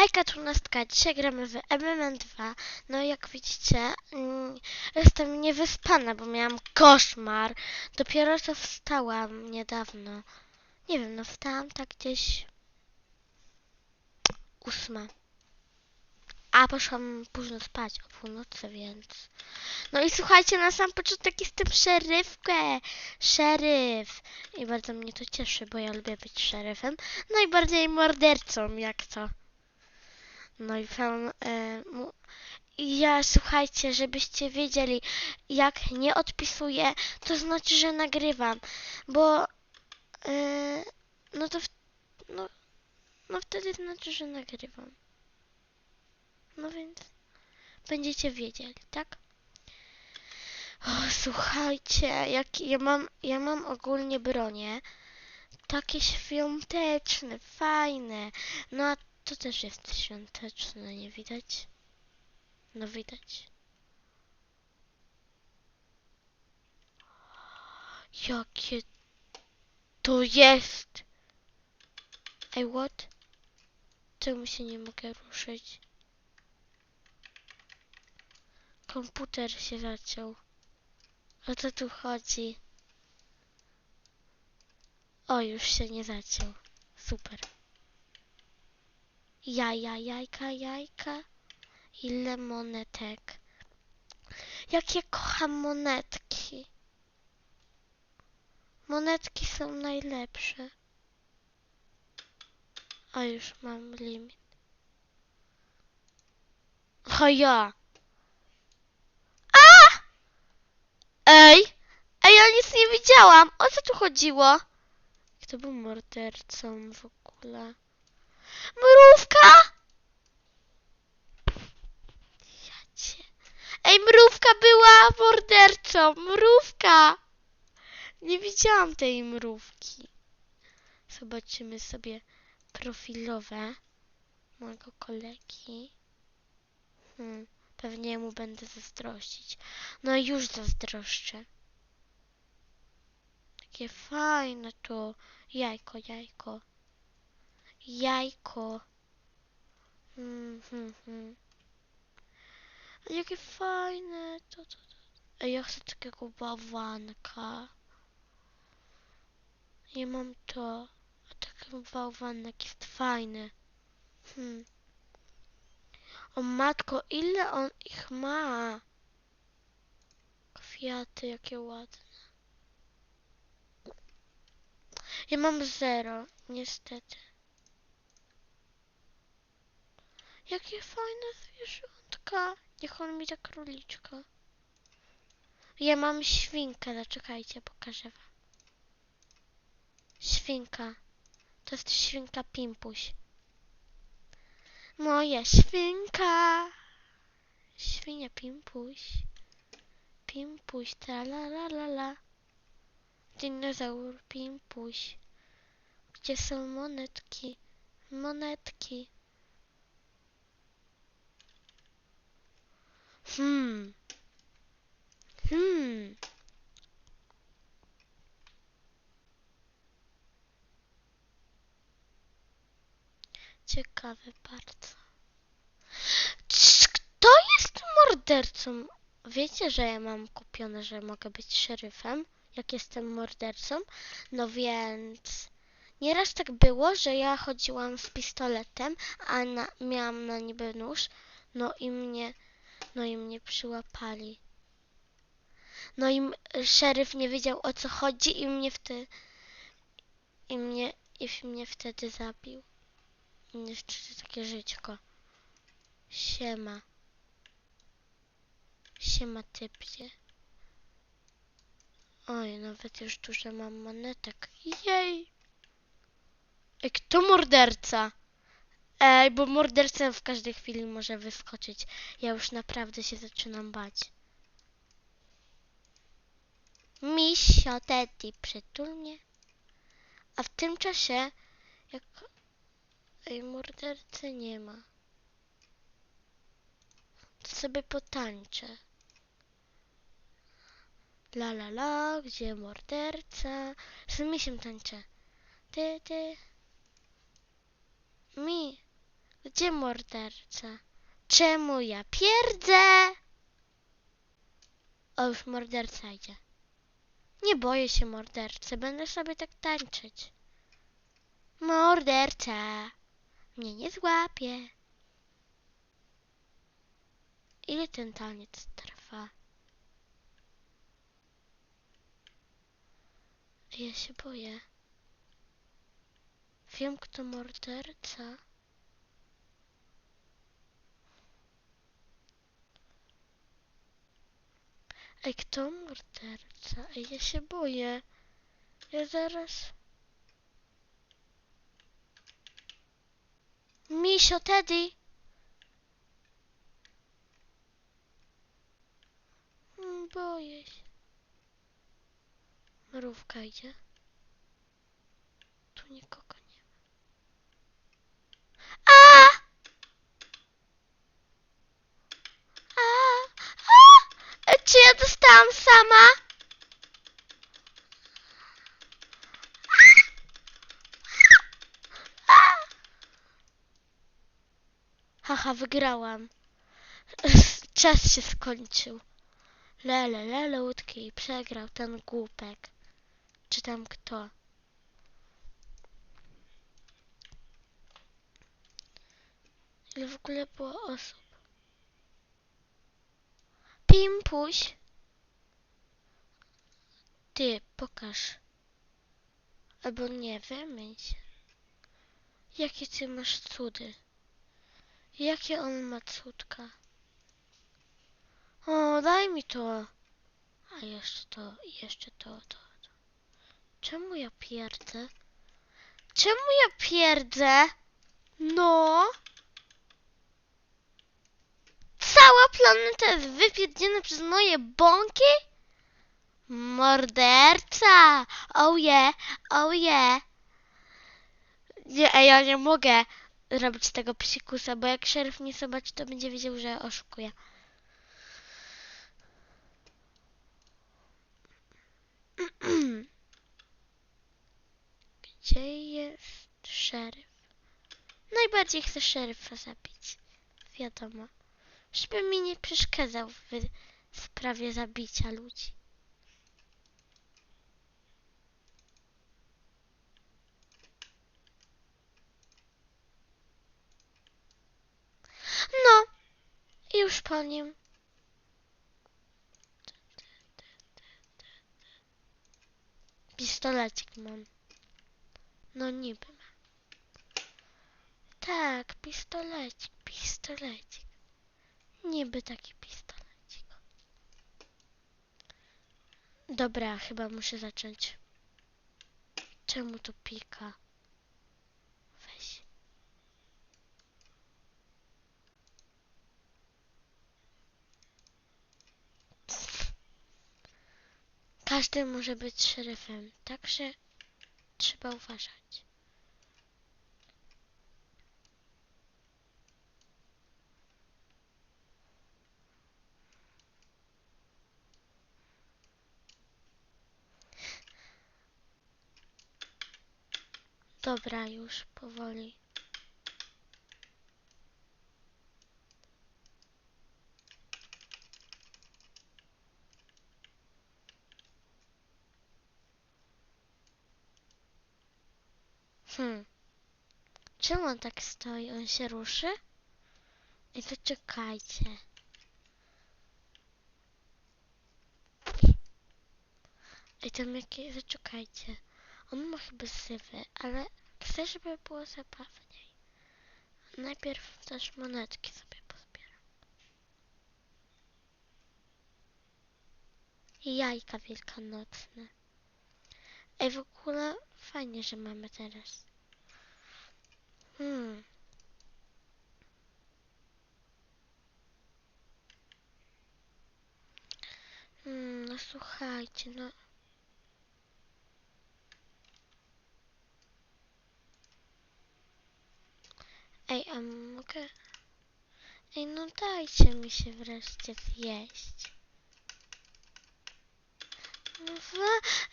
Hejka, trunastka, dzisiaj gramy w Element 2. No jak widzicie, mm, jestem niewyspana, bo miałam koszmar. Dopiero co wstałam niedawno. Nie wiem, no wstałam tak gdzieś ósma. A poszłam późno spać o północy, więc... No i słuchajcie, na sam początek jestem szeryfkę. Szeryf. I bardzo mnie to cieszy, bo ja lubię być szeryfem. Najbardziej mordercą, jak to. No i pan, e, ja słuchajcie, żebyście wiedzieli, jak nie odpisuję, to znaczy, że nagrywam, bo e, no to w, no, no wtedy znaczy, że nagrywam. No więc będziecie wiedzieli, tak? O, słuchajcie, jak ja mam, ja mam ogólnie bronie, takie świąteczne, fajne, no a to też jest świąteczne, nie widać? No widać. Jakie to jest? Ej, what? Czemu się nie mogę ruszyć? Komputer się zaciął. O co tu chodzi? O, już się nie zaciął. Super. Jaja, jajka, jajka. Ile monetek. Jak ja kocham monetki. Monetki są najlepsze. A już mam limit. O ja. A! Ej! Ej, ja nic nie widziałam. O co tu chodziło? Kto był mordercą w ogóle? Mrówka! Ej, mrówka była mordercą! Mrówka! Nie widziałam tej mrówki. Zobaczymy sobie profilowe mojego kolegi. Hmm, pewnie mu będę zazdrościć. No już zazdroszczę. Takie fajne to. Jajko, jajko. Jajko. Mm, hmm, hmm. A jakie fajne to, to, to. Ej, ja chcę takiego bałwanka. Ja mam to. A taki bałwanek jest fajny. Hmm. O matko, ile on ich ma? Kwiaty, jakie ładne. Ja mam zero, niestety. Jakie fajne zwierzątka. Niech on mi da króliczka. Ja mam świnkę, zaczekajcie, pokażę wam. Świnka. To jest świnka Pimpuś. Moja świnka. Świnia Pimpuś. Pimpuś, ta la la la la. Dinozaur Pimpuś. Gdzie są monetki? Monetki. Hmm. Hmm. Ciekawe bardzo. Kto jest mordercą? Wiecie, że ja mam kupione, że mogę być szeryfem, jak jestem mordercą? No więc... Nieraz tak było, że ja chodziłam z pistoletem, a na, miałam na niby nóż, no i mnie, no i mnie przyłapali. No i szeryf nie wiedział o co chodzi i mnie wtedy, i mnie, i mnie wtedy zabił. Niestety takie żyćko. Siema. Siema typie. Oj, nawet już dużo mam monetek. Jej! Ej, kto morderca? Ej, bo morderca w każdej chwili może wyskoczyć. Ja już naprawdę się zaczynam bać. Misio, tety, przytul mnie. A w tym czasie, jak... Ej, mordercy nie ma. To sobie potańczę. La la la, gdzie morderca? Z misiem tańczę. Ty, ty. Mi. Gdzie morderca? Czemu ja pierdzę? O, już morderca idzie. Nie boję się mordercy, będę sobie tak tańczyć. Morderca mnie nie złapie. Ile ten taniec trwa? Ja się boję. Wiem, kto morderca. Ej, kto morderca? Ej, ja się boję. Ja zaraz... Misio, Teddy! Mm, Boję się. Mrówka idzie. Tu nikogo nie ma. A! A! A! E, Czy ja dostałam sama? A! Haha, wygrałam. Czas się skończył. Lele, lelutki, przegrał ten głupek. Czy tam kto? Ile w ogóle było osób? Pimpuś! Ty, pokaż. Albo nie, wymyśl. Jakie ty masz cudy? Jakie on ma cudka? O, daj mi to. A jeszcze to, jeszcze to, to, to. Czemu ja pierdzę? Czemu ja pierdzę? No. Cała planeta jest wypierdziana przez moje bąki? Morderca! Oh yeah, oh yeah. Nie, ja nie mogę robić tego psikusa, bo jak szeryf mnie zobaczy, to będzie wiedział, że oszukuję. Gdzie jest szeryf? Najbardziej chcę szeryfa zabić. Wiadomo. Żeby mi nie przeszkadzał w sprawie zabicia ludzi. No, już po nim. Pistolecik mam. No niby mam. Tak, pistolecik, pistolecik. Niby taki pistolecik. Dobra, chyba muszę zacząć. Czemu to pika? Weź. Każdy może być szeryfem, także trzeba uważać. Dobra, już powoli. Hmm. Czemu on tak stoi? On się ruszy? I to czekajcie. I tam jakie... Zaczekajcie. On ma chyba sywy, ale chcę, żeby było zabawniej. Najpierw też monetki sobie pozbieram. I jajka wielkanocne. Ej, w ogóle fajnie, że mamy teraz. Hmm. Hmm, no słuchajcie, no. Ej, a mogę... Ej, no dajcie mi się wreszcie zjeść.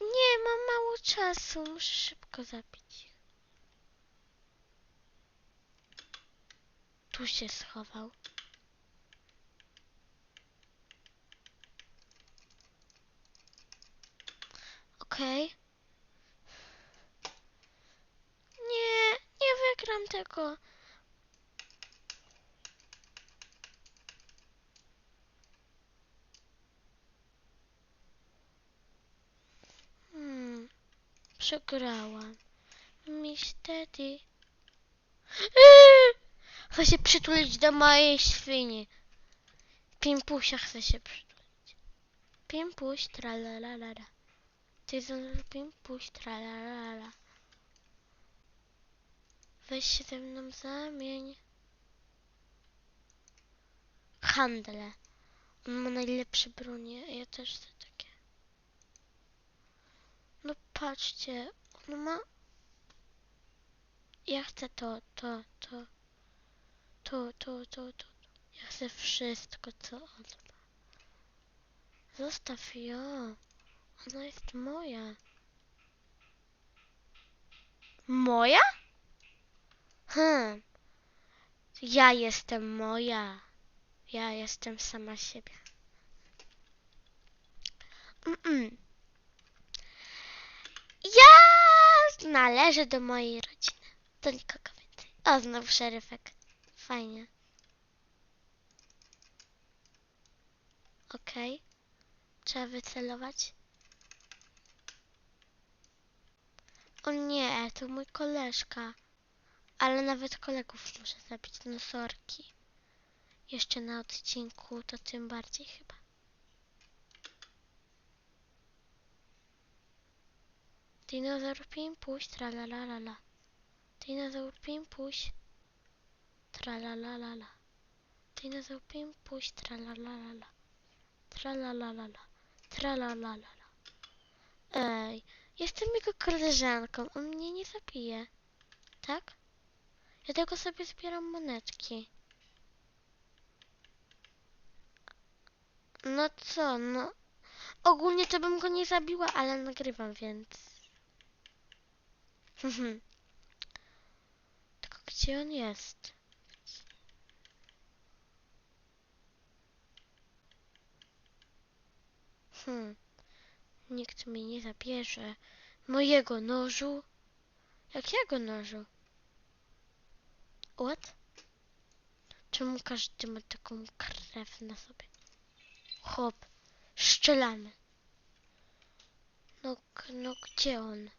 Nie, mam mało czasu, muszę szybko zabić. Tu się schował. Okej. Nie, nie wygram tego. Hmm, przegrałam. Niestety. Chcę się przytulić do mojej świni. Pimpusia chce się przytulić. Pimpuś, tralalala. Ty za- pimpuś, tralalala. Weź się ze mną zamień. Handle. On ma najlepsze bronie, ja też chcę takie. No patrzcie, on ma... Ja chcę to, to, to. To, to, to, to. Ja chcę wszystko, co on ma. Zostaw ją. Ona jest moja. Moja? Hmm. Ja jestem moja. Ja jestem sama siebie. Mm-mm. Ja należę do mojej rodziny. Do nikogo więcej. O, znowu szeryfek. Fajnie. Okej. Trzeba wycelować. O nie, to mój koleżka. Ale nawet kolegów muszę zabić, no sorki. Jeszcze na odcinku, to tym bardziej chyba. Dinozaur pimpuś, tralalalala. Dinozaur pimpuś, tralalalala. Dinozaur pimpuś, tralalalala. Tralalalala. Tralalalala. Ej, jestem jego koleżanką, on mnie nie zabije. Tak? Ja tylko sobie zbieram monetki. No co, no. Ogólnie to bym go nie zabiła, ale nagrywam, więc. Mhm. Tylko gdzie on jest? Hmm. Nikt mi nie zabierze mojego nożu. Jakiego nożu? What? Czemu każdy ma taką krew na sobie? Hop, strzelamy. No, no gdzie on?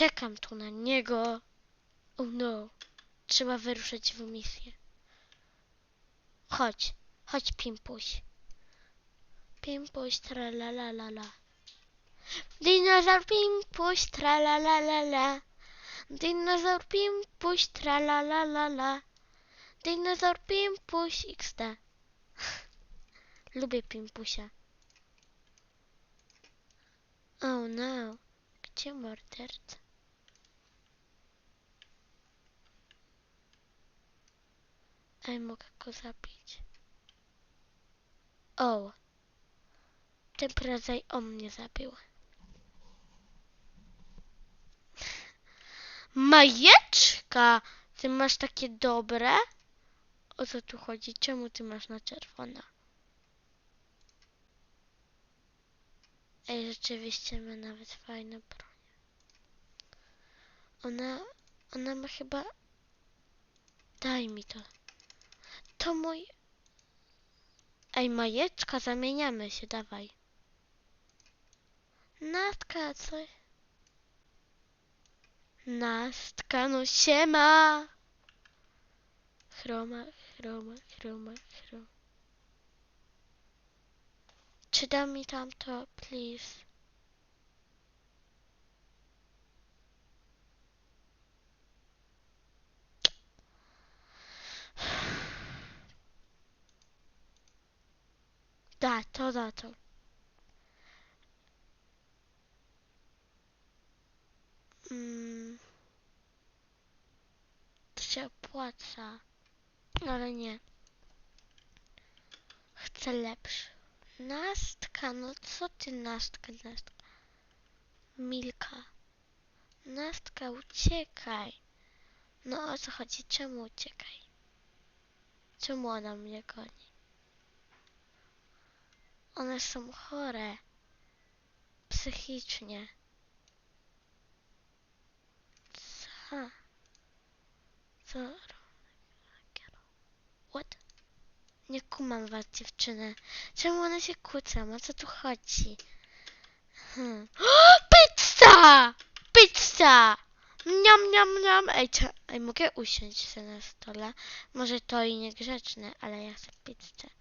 Czekam tu na niego. Oh no. Trzeba wyruszyć w misję. Chodź, chodź Pimpuś. Pimpuś, tralalalala. Dinozaur Pimpuś, tralalalala. Dinozaur Pimpuś, tralalalala. Dinozaur Pimpuś XD. Lubię Pimpusia. Oh no. Gdzie morderca? Ej, mogę go zabić. O. Tym prędzej on mnie zabił. Majeczka! Ty masz takie dobre? O co tu chodzi? Czemu ty masz na czerwono? Ej, rzeczywiście ma nawet fajne broń. Ona, ona ma chyba... Daj mi to. To mój... Ej, majeczka, zamieniamy się, dawaj. Nastka, co? Nastka, no siema! Chroma, chroma, chroma, chroma. Czy da mi tamto, please? Da, to da to. Mm. To się opłaca. Ale nie. Chcę lepszy. Nastka, no co ty nastka, nastka? Milka. Nastka, uciekaj. No o co chodzi? Czemu uciekaj? Czemu ona mnie goni? One są chore. Psychicznie. Co? Co? What? Nie kumam was, dziewczyny. Czemu one się kłócą? O co tu chodzi? Hmm. Pizza! Pizza! Niam, niam, niam. Ej, co? Ej, mogę usiąść sobie na stole? Może to i niegrzeczne, ale ja chcę pizzę.